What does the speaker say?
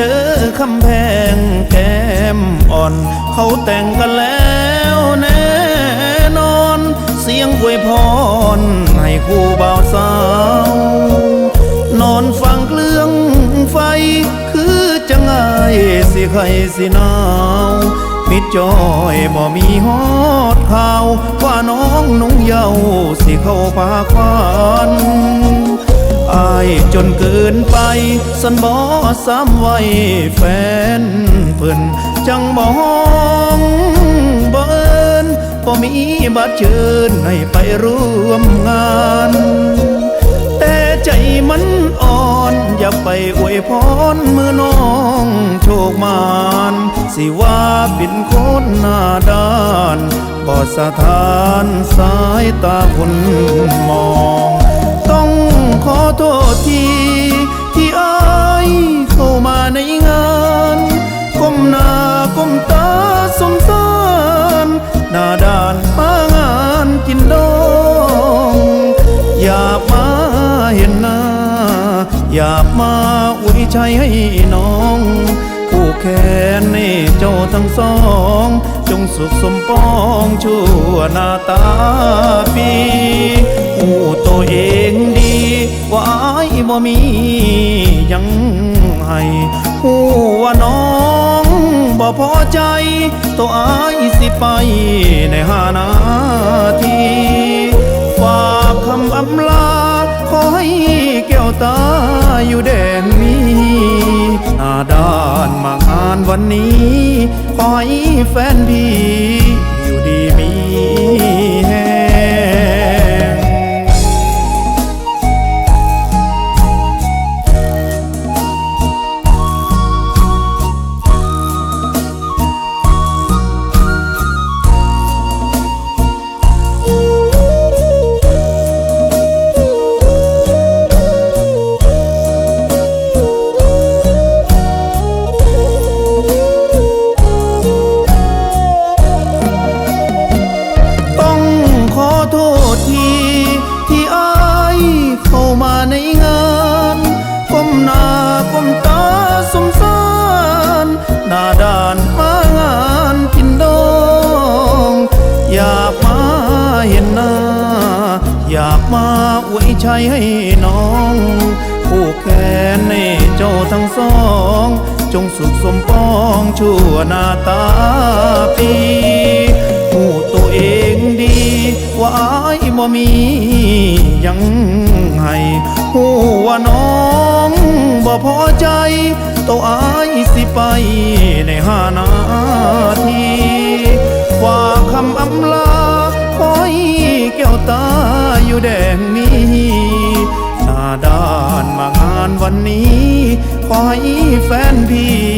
ดอคำแพงแก้มอ่อน เขาแต่งกันแล้วแน่นอน เสียงอวยพรให้คู่บ่าวสาว นอนฟังเครื่องไฟ คือจะง่ายสิใครสินาวมิดจอยบ่มีฮอดข่าว ว่าน้องนุ่งเยาวสิเข้าพาควัน อายจนเกินไป สันบ่ซ้ำไว้แฟนเพิ่นจังบ่ห้องบ่เอินบ่มีบัตรเชิญให้ไปร่วมงาน แต่ใจมันอ่อนอย่าไปอวยพรมือน้องโชคมานสิว่าเป็นคนหน้าด้านบอดสถานสายตาคนมอง อยากมาอวยใจให้น้องผู้แค้นนี่เจ้าทั้งสอง จงสุขสมปองชั่วหน้าตาปีหูตัวเองดีว่าอายบ่มียังให้หูว่าน้องบ่พอใจตัวอายสิไป อยู่แดนนี้หน้าดานมางานวันนี้ขอให้แฟนพี่ อวยชัยให้น้องผู้แค้นในเจ้าทั้งสอง จงสุขสมปองชั่วหน้าตาปีหูตัวเองดีว่าอายบ่มียังให้หูว่าน้องบ่พอใจตัวอายสิไปในห้านาที แดงนี้หน้าด้านมางานวันนี้ ขอให้แฟนพี่